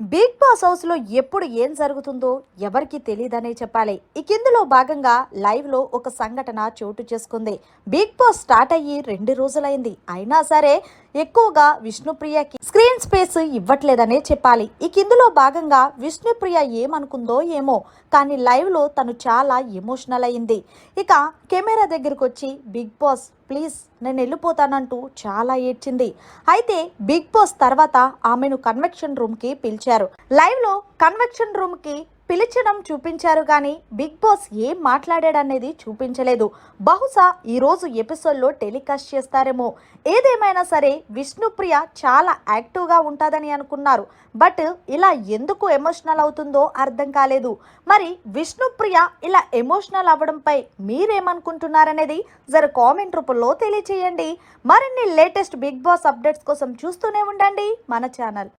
Big boss హౌస్లో ఎప్పుడు ఏం జరుగుతుందో ఎవరికి తెలియదనే చెప్పాలి. ఇక ఇందులో భాగంగా లైవ్లో ఒక సంఘటన చోటు చేసుకుంది. బిగ్ బాస్ స్టార్ట్ అయ్యి రెండు రోజులైంది. అయినా సరే ఎక్కువగా విష్ణుప్రియకి స్క్రీన్ స్పేస్ ఇవ్వట్లేదనే చెప్పాలి. ఇక ఇందులో భాగంగా విష్ణుప్రియ ఏమనుకుందో ఏమో కానీ లైవ్లో తను చాలా ఎమోషనల్ అయింది. ఇక కెమెరా దగ్గరకు వచ్చి బిగ్ బాస్ ప్లీజ్ నేను వెళ్ళిపోతానంటూ చాలా ఏడ్చింది. అయితే బిగ్ బాస్ తర్వాత ఆమెను కన్వెక్షన్ రూమ్కి పిలిచారు. లైవ్లో కన్వెక్షన్ రూమ్కి పిలిచడం చూపించారు కానీ బిగ్ బాస్ ఏం మాట్లాడాడనేది చూపించలేదు. బహుశా ఈరోజు ఎపిసోడ్లో టెలికాస్ట్ చేస్తారేమో. ఏదేమైనా సరే విష్ణుప్రియ చాలా యాక్టివ్గా ఉంటుందని అనుకున్నారు. బట్ ఇలా ఎందుకు ఎమోషనల్ అవుతుందో అర్థం కాలేదు. మరి విష్ణుప్రియ ఇలా ఎమోషనల్ అవ్వడంపై మీరేమనుకుంటున్నారనేది జర కామెంట్ రూపంలో తెలియచేయండి. మరిన్ని లేటెస్ట్ బిగ్ బాస్ అప్డేట్స్ కోసం చూస్తూనే ఉండండి మన ఛానల్.